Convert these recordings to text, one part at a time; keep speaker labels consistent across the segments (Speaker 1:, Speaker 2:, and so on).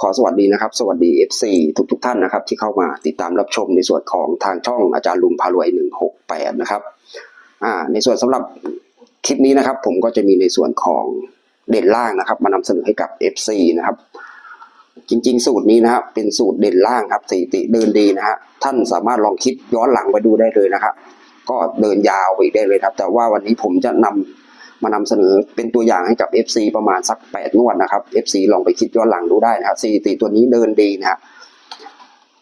Speaker 1: ขอสวัสดีนะครับ สวัสดี FC ทุกทุกๆท่านนะครับ ที่เข้ามาติดตามรับชมในส่วนของทางช่องอาจารย์ลุงพารวย 168 นะครับอ่าในส่วนสำหรับคลิปนี้นะครับ ผมก็จะมีในส่วนของเด่นล่างนะครับ มานำเสนอให้กับ FC นะครับ จริง ๆ สูตรนี้นะครับเป็นสูตรเด่นล่างครับสถิติเดินดีนะฮะท่านสามารถลองคิดย้อนหลังไปดูได้เลยนะครับก็เดินยาวไปได้เลยครับ แต่ว่าวันนี้ผมจะนำ มานำเสนอเป็นตัวอย่างให้กับ FC ประมาณสัก 8 งวดนะครับ FC ลองไปคิดย้อนหลังดูได้นะครับสถิติตัวนี้เดินดีนะฮะ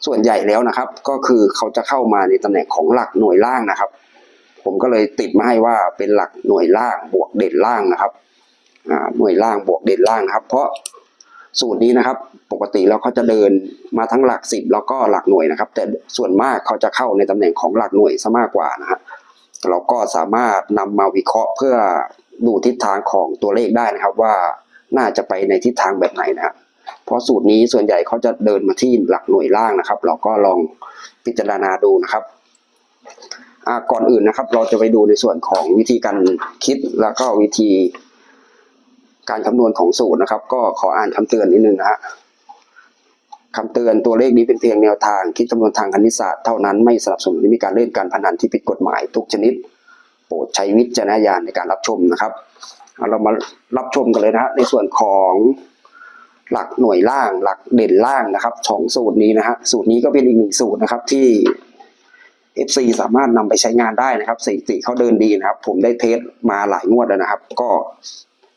Speaker 1: ส่วนใหญ่แล้วนะครับ ก็คือเขาจะเข้ามาในตำแหน่งของหลักหน่วยล่างนะครับ ผมก็เลยติดมาให้ว่าเป็นหลักหน่วยล่างบวกเด่นล่างนะครับหน่วยล่างบวกเด่นล่างครับ เพราะสูตรนี้นะครับ ปกติแล้วเขาจะเดินมาทั้งหลักสิบแล้วก็หลักหน่วยนะครับ แต่ส่วนมากเขาจะเข้าในตำแหน่งของหลักหน่วยซะมากกว่านะฮะเราก็สามารถนำมาวิเคราะห์เพื่อ ดูทิศทางของตัวเลขได้นะครับว่าน่าจะไปในทิศทางแบบไหนนะครับเพราะสูตรนี้ส่วนใหญ่เขาจะเดินมาที่หลักหน่วยล่างนะครับ เราก็ลองพิจารณาดูนะครับก่อนอื่นนะครับ เราจะไปดูในส่วนของวิธีการคิดแล้วก็วิธีการคำนวณของสูตรนะครับ ก็ขออ่านคำเตือนนิดนึงนะฮะคำเตือนตัวเลขนี้เป็นเพียงแนวทางคิดคำนวณทางคณิตศาสตร์เท่านั้นไม่สนับสนุนมีการเล่นการพนันที่ผิดกฎหมายทุกชนิด ปรดใช้วิจารณญาณในการรับชมนะครับเรามารับชมกันเลยนะฮะในส่วนของหลักหน่วยล่าง หลักเด่นล่างนะครับของสูตรนี้นะฮะสูตรนี้ก็เป็นอีกหนึ่งสูตรนะครับที่ FC สามารถนำไปใช้งานได้นะครับสถิติเขาเดินดีนะครับ ผมได้เทสมาหลายงวดแล้วนะครับ ก็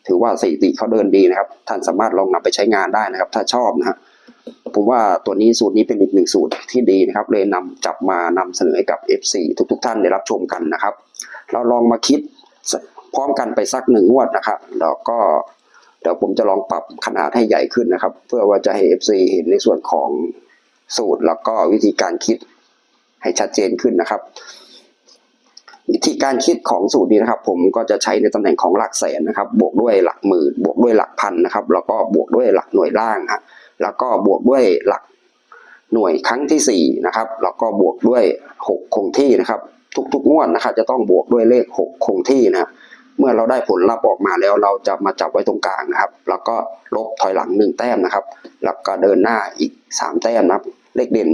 Speaker 1: ถือว่าสถิติเขาเดินดีนะครับ ท่านสามารถลองนำไปใช้งานได้นะครับ ถ้าชอบนะฮะผมว่าตัวนี้สูตรนี้เป็นอีกหนึ่งสูตรที่ดีนะครับ เลยนำจับมานำเสนอให้กับ FC ทุก ๆ ท่านได้รับชมกันนะครับเราลองมาคิดพร้อมกันไปสักหนึ่งงวดนะครับ แล้วก็เดี๋ยวผมจะลองปรับขนาดให้ใหญ่ขึ้นนะครับ เพื่อว่าจะให้ FC เห็นในส่วนของสูตรแล้วก็วิธีการคิดให้ชัดเจนขึ้นนะครับ วิธีการคิดของสูตรนี้นะครับ ผมก็จะใช้ในตำแหน่งของหลักแสนนะครับ บวกด้วยหลักหมื่นบวกด้วยหลักพันนะครับ แล้วก็บวกด้วยหลักหน่วยล่างฮะแล้วก็บวกด้วยหลักหน่วยครั้งที่สี่นะครับแล้วก็บวกด้วยหกคงที่นะครับ ทุกๆงวดนะครับจะต้องบวกด้วยเลขหกคงที่นะเมื่อเราได้ผลลัพธ์ออกมาแล้วเราจะมาจับไว้ตรงกลางนะครับ แล้วก็ลบถอยหลังหนึ่งแต้มนะครับ แล้วก็เดินหน้าอีกสามแต้มนะครับ เลขเด่น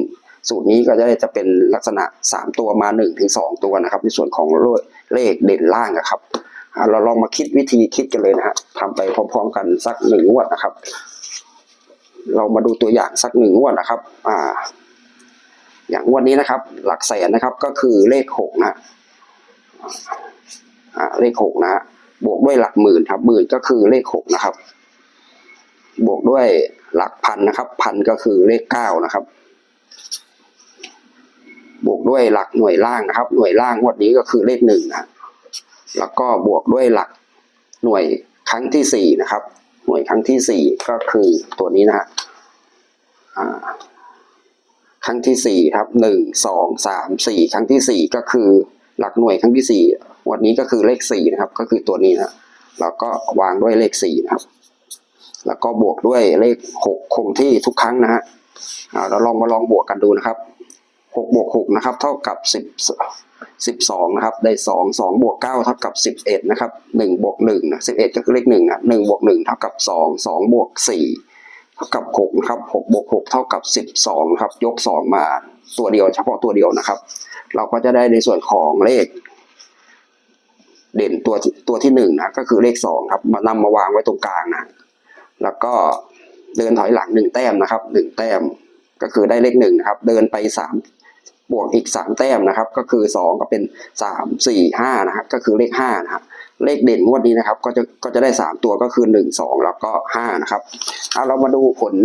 Speaker 1: สูตรนี้ก็จะได้จะเป็นลักษณะ 3 ตัวมา1ถึง2ตัวนะครับ ในส่วนของเลขเด่นล่างนะครับเราลองมาคิดวิธีคิดกันเลยนะฮะทำไปพร้อมๆกันสักหนึ่งงวดนะครับ เรามาดูตัวอย่างสักหนึ่งงวดนะครับ อ่า อย่างวดนี้นะครับ หลักแสนนะครับก็คือเลขหกนะเลขหกนะบวกด้วยหลักหมื่นครับหมื่นก็คือเลขหกนะครับ บวกด้วยหลักพันนะครับ พันก็คือเลขเก้านะครับ บวกด้วยหลักหน่วยล่างนะครับ หน่วยล่างวดนี้ก็คือเลขหนึ่งนะแล้วก็บวกด้วยหลักหน่วยครั้งที่สี่นะครับ หน่วยครั้งที่สี่ก็คือตัวนี้นะฮะอ่า ครั้งที่สี่ครับหนึ่งสองสามสี่ครั้งที่สี่ก็คือหลักหน่วยครั้งที่สี่วันนี้ก็คือเลขสี่นะครับ ก็คือตัวนี้นะแล้วก็วางด้วยเลขสี่นะครับ แล้วก็บวกด้วยเลขหกคงที่ทุกครั้งนะฮะเราลองมาลองบวกกันดูนะครับหกบวกหกนะครับ เท่ากับสิบสิบสองนะครับ ได้สองสองบวกเก้าเท่ากับสิบเอ็ดนะครับหนึ่งบวกหนึ่งนะสิบเอ็ดก็คือเลขหนึ่งนะหนึ่งบวกหนึ่งเท่ากับสองสองบวกสี่ ท่ากับหกนะครับหกบวกหกเท่ากับสิบสองครับยกสองมาตัวเดียวเฉพาะตัวเดียวนะครับ เราก็จะได้ในส่วนของเลข เด่นตัวตัวที่หนึ่งนะก็คือเลขสองครับมานำมาวางไว้ตรงกลางนะแล้วก็เดินถอยหลังหนึ่งแต้มนะครับหนึ่งแต้มก็คือได้เลขหนึ่งนะครับเดินไปสาม บวกอีกสามแต้มนะครับ ก็คือสองก็เป็นสามสี่ห้านะครับก็คือเลขห้านะครับเลขเด่นงวดนี้นะครับ ก็จะก็จะได้สามตัวก็คือหนึ่งสองแล้วก็ห้านะครับเอาเรามาดูผล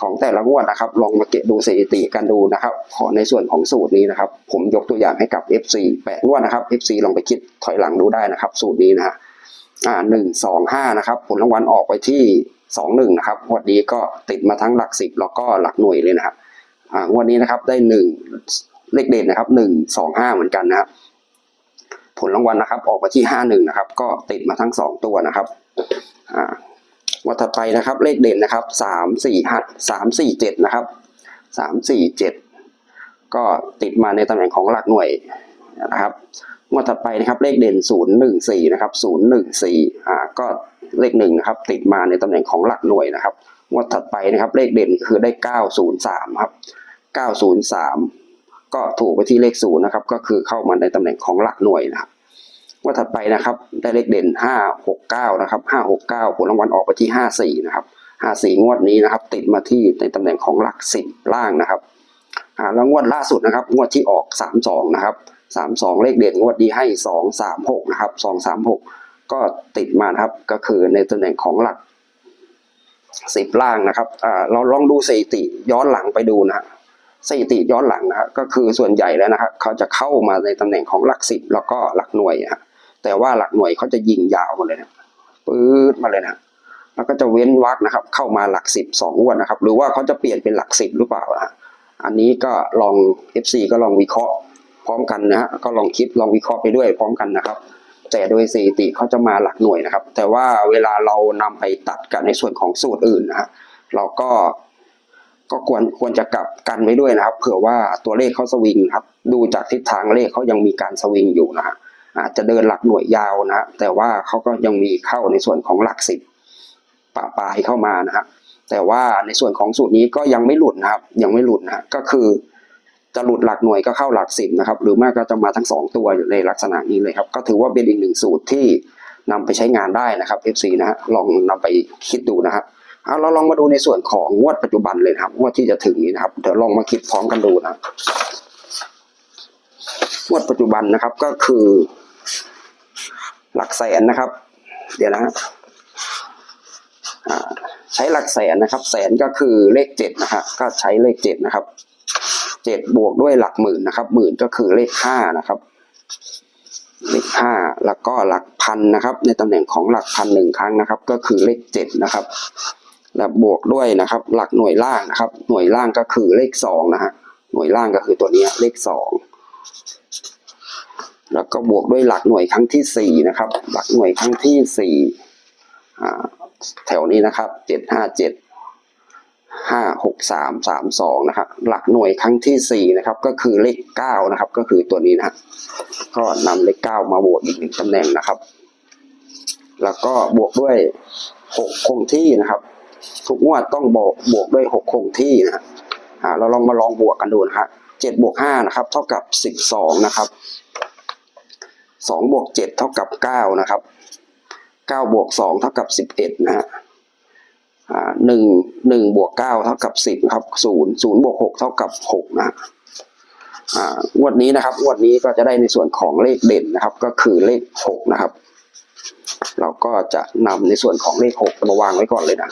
Speaker 1: ของแต่ละงวดนะครับ ลองมาเก็บดูสถิติกันดูนะครับขอในส่วนของสูตรนี้นะครับ ผมยกตัวอย่างให้กับ FC แปดงวดนะครับ FC ลองไปคิดถอยหลังดูได้นะครับ สูตรนี้นะฮะอ่าหนึ่งสองห้านะครับ ผลรางวัลออกไปที่สองหนึ่งนะครับงวดนี้ก็ติดมาทั้งหลักสิบแล้วก็หลักหน่วยเลยนะครับ อ่างวดนี้นะครับได้หนึ่งเลขเด่นนะครับหนึ่งสองห้าเหมือนกันนะครับผลรางวัลนะครับ ออกมาที่ห้าหนึ่งนะครับ ก็ติดมาทั้งสองตัวนะครับอ่าวัดถัดไปนะครับ เลขเด่นนะครับสามสี่ห้าสามสี่เจ็ดนะครับสามสี่เจ็ดก็ติดมาในตำแหน่งของหลักหน่วยนะครับงวดถัดไปนะครับเลขเด่นศูนย์หนึ่งสี่นะครับศูนย์หนึ่งสี่อ่า ก็เลขหนึ่งนะครับ ติดมาในตำแหน่งของหลักหน่วยนะครับงวดถัดไปนะครับ เลขเด่นคือได้ 903 ครับ 903 ก็ถูกไปที่เลขศูนย์นะครับ ก็คือเข้ามาในตำแหน่งของหลักหน่วยนะครับงวดถัดไปนะครับ ได้เลขเด่น 569 นะครับ 569 ผลรางวัลออกไปที่ 54 นะครับ 54 งวดนี้นะครับ ติดมาที่ในตำแหน่งของหลัก 10 ล่างนะครับอ่าแล้วงวดล่าสุดนะครับ งวดที่ออก 32 นะครับ 32 เลขเด่นงวดนี้ให้ 236 นะครับ 236 ก็ติดมาครับ ก็คือในตำแหน่งของหลัก 10 ล่างนะครับเราลองดูสถิติย้อนหลังไปดูนะ สถิติย้อนหลังนะครับก็คือส่วนใหญ่แล้วนะครับเขาจะเข้ามาในตำแหน่งของหลัก10แล้วก็หลักหน่วยนะฮะแต่ว่าหลักหน่วยเขาจะยิงยาวมาเลยนะปื๊ดมาเลยนะแล้วก็จะเว้นวรรคนะครับ เข้ามาหลักสิบสองวดนะครับ หรือว่าเขาจะเปลี่ยนเป็นหลักสิบหรือเปล่านะฮะอันนี้ก็ลอง FC ก็ลองวิเคราะห์พร้อมกันนะฮะก็ลองคิดลองวิเคราะห์ไปด้วยพร้อมกันนะครับ แต่โดยสถิติเขาจะมาหลักหน่วยนะครับ แต่ว่าเวลาเรานำไปตัดกันในส่วนของสูตรอื่นนะฮะเราก็ ก็ควรควรจะกลับกันไว้ด้วยนะครับ เผื่อว่าตัวเลขเขาสวิงครับ ดูจากทิศทางเลขเขายังมีการสวิงอยู่นะฮะอาจจะเดินหลักหน่วยยาวนะแต่ว่าเขาก็ยังมีเข้าในส่วนของหลักสิบปะปลายเข้ามานะครับแต่ว่าในส่วนของสูตรนี้ก็ยังไม่หลุดนะครับ ยังไม่หลุดนะก็คือจะหลุดหลักหน่วยก็เข้าหลักสิบนะครับ หรือม่ก็จะมาทั้งสองตัวอยู่ในลักษณะนี้เลยครับ ก็ถือว่าเป็นอีกหนึ่งสูตรที่นำไปใช้งานได้นะครับ FC นะฮะลองนำไปคิดดูนะฮะเอา เราลองมาดูในส่วนของงวดปัจจุบันเลยครับงวดที่จะถึงนี้นะครับเดี๋ยวลองมาคิดพร้อมกันดูนะงวดปัจจุบันนะครับก็คือ หลักแสนนะครับ เดี๋ยวนะฮะใช้หลักแสนนะครับ แสนก็คือเลขเจ็ดนะฮะก็ใช้เลขเจ็ดนะครับเจ็ดบวกด้วยหลักหมื่นนะครับ หมื่นก็คือเลขห้านะครับ เลขห้าแล้วก็หลักพันนะครับ ในตำแหน่งของหลักพันหนึ่งครั้งนะครับ ก็คือเลขเจ็ดนะครับ แล้วบวกด้วยนะครับ หลักหน่วยล่างนะครับ หน่วยล่างก็คือเลขสองนะฮะหน่วยล่างก็คือตัวนี้เลขสองแล้วก็บวกด้วยหลักหน่วยครั้งที่สี่นะครับ หลักหน่วยครั้งที่สี่แถวนี้นะครับเจ็ดห้าเจ็ดห้าหกสามสามสองนะครับ หลักหน่วยครั้งที่สี่นะครับ ก็คือเลขเก้านะครับ ก็คือตัวนี้นะฮะก็นำเลขเก้ามาบวกอีกหนึ่งตำแหน่งนะครับ แล้วก็บวกด้วยหกคงที่นะครับ ทุกงวดต้องบวกบวกด้วยหกคงที่นะฮะเราลองมาลองบวกกันดูนะฮะเจ็ดบวกห้านะครับ เท่ากับสิบสองนะครับสองบวกเจ็ดเท่ากับเก้านะครับเก้าบวกสองเท่ากับสิบเอ็ดนะฮะหนึ่งหนึ่งบวกเก้าเท่ากับสิบครับศูนย์ศูนย์บวกหกเท่ากับหกนะฮะงวดนี้นะครับงวดนี้ก็จะได้ในส่วนของเลขเด่นนะครับ ก็คือเลขหกนะครับ เราก็จะนำในส่วนของเลขหกมาวางไว้ก่อนเลยนะ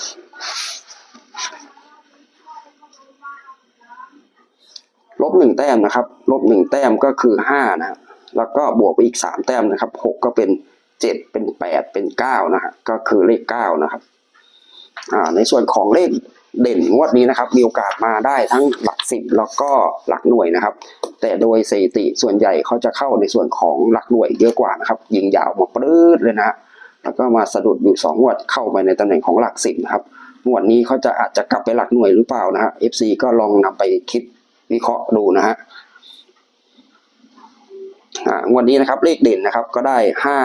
Speaker 1: ลบหนึ่งแต้มนะครับ ลบหนึ่งแต้มก็คือห้านะแล้วก็บวกไปอีกสามแต้มนะครับหกก็เป็นเจ็ดเป็นแปดเป็นเก้านะฮะก็คือเลขเก้านะครับอ่าในส่วนของเลขเด่นงวดนี้นะครับ มีโอกาสมาได้ทั้งหลักสิบแล้วก็หลักหน่วยนะครับ แต่โดยสถิติส่วนใหญ่เขาจะเข้าในส่วนของหลักหน่วยเยอะกว่านะครับ ยิงยาวมาปลื้ดเลยนะแล้วก็มาสะดุดอยู่สองงวดเข้าไปในตำแหน่งของหลักสิบนะครับ งวดนี้เขาจะอาจจะกลับไปหลักหน่วยหรือเปล่านะฮะ FC ก็ลองนำไปคิดวิเคราะห์ดูนะฮะงวดนี้นะครับเลขเด่นนะครับก็ได้ห้า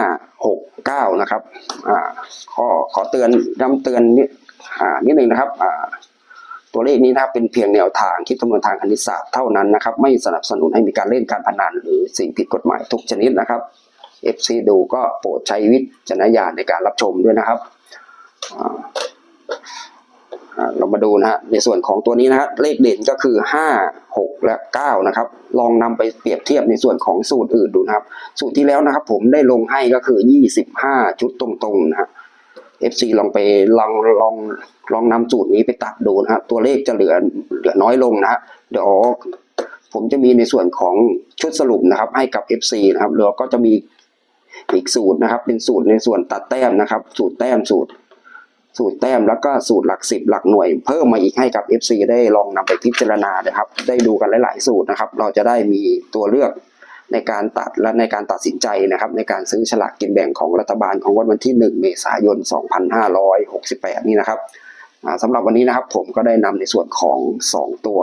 Speaker 1: หกเก้านะครับอ่าขอขอเตือนย้ำเตือนนิดอ่านิดนึงนะครับอ่าตัวเลขนี้นะครับเป็นเพียงแนวทางคิดคำนวณทางคณิตศาสตร์เท่านั้นนะครับ ไม่สนับสนุนให้มีการเล่นการพนันหรือสิ่งผิดกฎหมายทุกชนิดนะครับ FC ดูก็โปรดใช้วิจารณญาณในการรับชมด้วยนะครับ เรามาดูนะฮะในส่วนของตัวนี้นะฮะเลขเด่นก็คือห้าหกและเก้านะครับ ลองนำไปเปรียบเทียบในส่วนของสูตรอื่นดูนะครับ สูตรที่แล้วนะครับ ผมได้ลงให้ก็คือยี่สิบห้าชุดตรงๆนะฮะ FC ลองไปลองลองลองนำสูตรนี้ไปตัดดูนะฮะตัวเลขจะเหลือเหลือน้อยลงนะฮะเดี๋ยวผมจะมีในส่วนของชุดสรุปนะครับ ให้กับ FC นะครับแล้วก็จะมีอีกสูตรนะครับ เป็นสูตรในส่วนตัดแต้มนะครับ สูตรแต้มสูตร สูตรแต้มแล้วก็สูตรหลักสิบหลักหน่วย เพิ่มมาอีกให้กับ FC ได้ลองนำไปพิจารณานะครับ ได้ดูกันหลาย ๆ สูตรนะครับ เราจะได้มีตัวเลือกในการตัดและในการตัดสินใจนะครับ ในการซื้อฉลากกินแบ่งของรัฐบาลของวันวันที่ 1 เมษายน 2568 นี่นะครับสำหรับวันนี้นะครับผมก็ได้นำในส่วนของ 2 ตัว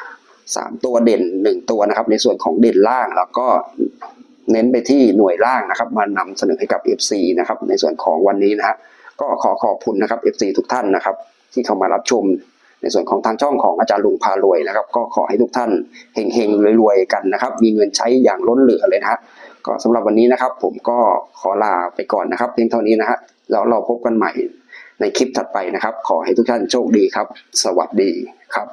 Speaker 1: 3 ตัวเด่น 1 ตัวนะครับ ในส่วนของเด่นล่างแล้วก็เน้นไปที่หน่วยล่างนะครับ มานำเสนอให้กับ FC นะครับในส่วนของวันนี้นะฮะ ก็ขอขอบคุณนะครับ FC ทุกท่านนะครับ ที่เข้ามารับชมในส่วนของทางช่องของอาจารย์ลุงพารวยนะครับ ก็ขอให้ทุกท่านเฮงๆรวยๆกันนะครับ มีเงินใช้อย่างล้นเหลือเลยนะฮะก็สำหรับวันนี้นะครับ ผมก็ขอลาไปก่อนนะครับ เพียงเท่านี้นะฮะแล้วเราพบกันใหม่ในคลิปถัดไปนะครับ ขอให้ทุกท่านโชคดีครับ สวัสดีครับ